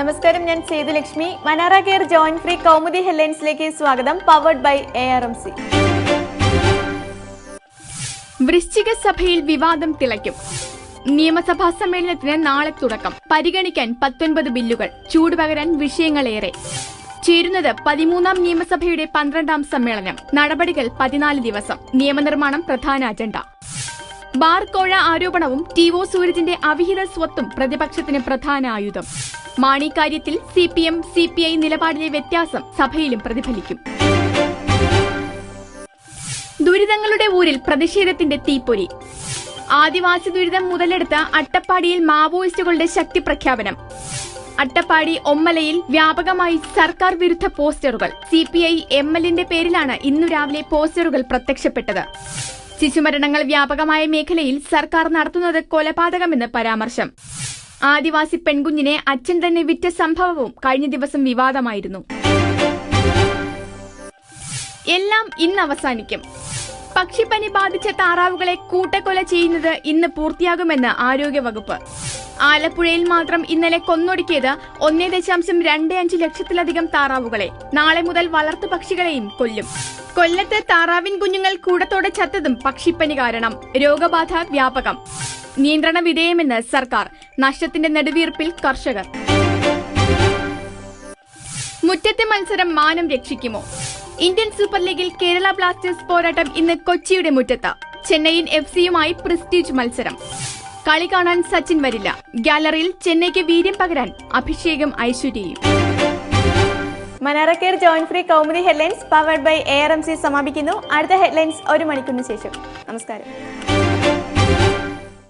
നമസ്കാരം ഞാൻ Sethulakshmi Manara care joint free Kaumudi ഹെഡ്ലൈൻസിലേക്ക് സ്വാഗതം powered by A R M C വൃശ്ചിക സഭയിൽ വിവാദം തിളയ്ക്കും. നിയമസഭാ സമ്മേളനത്തിന് നാളെ തുടക്കം. പരിഗണിക്കാൻ പത്തൊൻപത് ബില്ലുകൾ ചൂടുപകരാൻ വിഷയങ്ങളേറെ. ചേരുന്നത് പതിമൂന്നാം നിയമസഭയുടെ പന്ത്രണ്ടാം സമ്മേളനം. നടപടികൾ പതിനാല് ദിവസം. നിയമനിർമ്മാണം പ്രധാന അജണ്ട. ബാർ കോഴ ആരോപണവും ടി ഒ സൂരജിന്റെ അവിഹിത സ്വത്തും പ്രതിപക്ഷത്തിന് പ്രധാന ആയുധം. മാണി കാര്യത്തിൽ C P M C P I നിലപാടിലെ വ്യത്യാസം സഭയിലും പ്രതിഫലിക്കും. ദുരിതങ്ങളുടെ ഊരിൽ പ്രതിഷേധത്തിന്റെ തീപ്പൊരി. ആദിവാസി ദുരിതം മുതലെടുത്ത അട്ടപ്പാടിയിൽ മാവോയിസ്റ്റുകളുടെ ശക്തി പ്രഖ്യാപനം. അട്ടപ്പാടി ഒമ്മലയിൽ വ്യാപകമായി സർക്കാർ വിരുദ്ധ പോസ്റ്ററുകൾ. സി പി ഐ എം എല്ലിന്റെ പേരിലാണ് ഇന്നു രാവിലെ പോസ്റ്ററുകൾ പ്രത്യക്ഷപ്പെട്ടത്. ശിശുമരണങ്ങൾ വ്യാപകമായ മേഖലയിൽ സർക്കാർ നടത്തുന്നത് കൊലപാതകമെന്ന് പരാമർശം. ആദിവാസി പെൺകുഞ്ഞിനെ അച്ഛൻ തന്നെ വിറ്റ സംഭവവും കഴിഞ്ഞ ദിവസം വിവാദമായിരുന്നു. എല്ലാം ഇന്ന് അവസാനിക്കും. പക്ഷിപ്പനി ബാധിച്ച താറാവുകളെ കൂട്ടക്കൊല ചെയ്യുന്നത് ഇന്ന് പൂർത്തിയാകുമെന്ന് ആരോഗ്യവകുപ്പ്. ആലപ്പുഴയിൽ മാത്രം ഇന്നലെ കൊന്നൊടുക്കിയത് ഒന്നേ ദശാംശം രണ്ട് അഞ്ച് ലക്ഷത്തിലധികം താറാവുകളെ. നാളെ മുതൽ വളർത്തു പക്ഷികളെയും കൊല്ലും. കൊല്ലത്ത് താറാവിൻ കുഞ്ഞുങ്ങൾ കൂടത്തോടെ ചത്തതും പക്ഷിപ്പനി കാരണം. രോഗബാധ വ്യാപകം. നിയന്ത്രണ വിധേയമെന്ന് സർക്കാർ. നഷ്ടത്തിന്റെ നെടുവീർപ്പിൽ കർഷകർ. മുറ്റത്തെ മത്സരം മാനം രക്ഷിക്കുമോ? ഇന്ത്യൻ സൂപ്പർ ലീഗിൽ കേരള ബ്ലാസ്റ്റേഴ്സ് പോരാട്ടം ഇന്ന് കൊച്ചിയുടെ മുറ്റത്ത്. ചെന്നൈയിൻ എഫ് സിയുമായി പ്രസ്റ്റീജ് മത്സരം. കളി കാണാൻ സച്ചിൻ വരില്ല. ഗാലറിയിൽ ചെന്നൈക്ക് വീര്യം പകരാൻ അഭിഷേകം ഐശ്വര്യയും. മനാറക്കേർ joint free Kaumudi headlines powered by A R M C സമാപിക്കുന്നു. അടുത്ത ഹെഡ്ലൈൻസ് ഒരു മണിക്കൂറിന് ശേഷം. നമസ്കാരം.